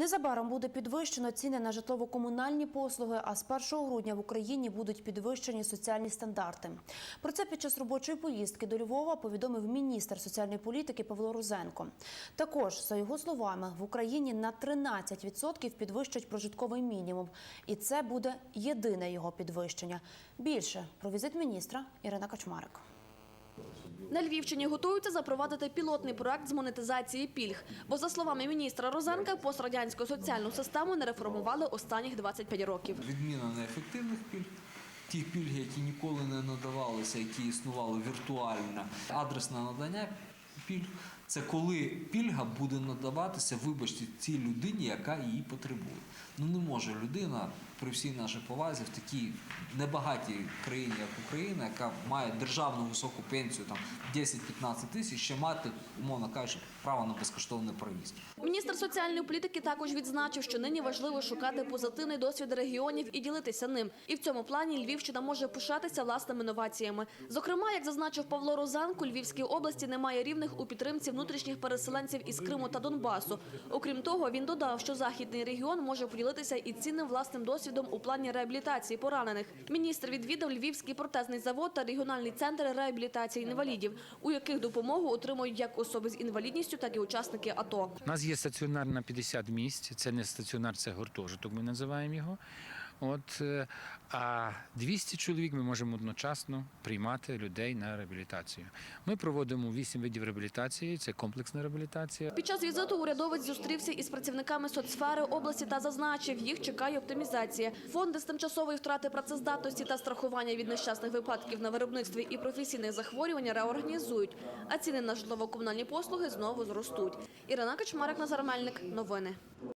Незабаром буде підвищено ціни на житлово-комунальні послуги, а з 1 грудня в Україні будуть підвищені соціальні стандарти. Про це під час робочої поїздки до Львова повідомив міністр соціальної політики Павло Рузенко. Також, за його словами, в Україні на 13% підвищать прожитковий мінімум, і це буде єдине його підвищення. Більше про візит міністра Ірина Качмарик. На Львівщині готуються запровадити пілотний проект з монетизації пільг. Бо, за словами міністра Розенка, пострадянську соціальну систему не реформували останніх 25 років. Відміна неефективних пільг, ті пільги, які ніколи не надавалися, які існували віртуально, адресне надання пільг. Це коли пільга буде надаватися, вибачте, цій людині, яка її потребує. Ну не може людина при всій нашій повазі в такій небагатій країні, як Україна, яка має державну високу пенсію там 10-15 тисяч, ще мати, умовно кажучи, право на безкоштовний проїзд. Міністр соціальної політики також відзначив, що нині важливо шукати позитивний досвід регіонів і ділитися ним. І в цьому плані Львівщина може пишатися власними новаціями. Зокрема, як зазначив Павло Розанко, Львівській області немає рівних у підтримці внутрішніх переселенців із Криму та Донбасу. Окрім того, він додав, що західний регіон може поділитися і цінним власним досвідом у плані реабілітації поранених. Міністр відвідав Львівський протезний завод та регіональний центр реабілітації інвалідів, у яких допомогу отримують як особи з інвалідністю, так і учасники АТО. У нас є стаціонар на 50 місць. Це не стаціонар, це гуртожиток. Ми називаємо його. От е, а 200 чоловік ми можемо одночасно приймати людей на реабілітацію. Ми проводимо 8 видів реабілітації. Це комплексна реабілітація. Під час візиту урядовець зустрівся із працівниками соцсфери області та зазначив, їх чекає оптимізація. Фонди з тимчасової втрати працездатності та страхування від нещасних випадків на виробництві і професійних захворювань реорганізують, а ціни на житлово-комунальні послуги знову зростуть. Ірина Качмарик, Назар Мельник. Новини.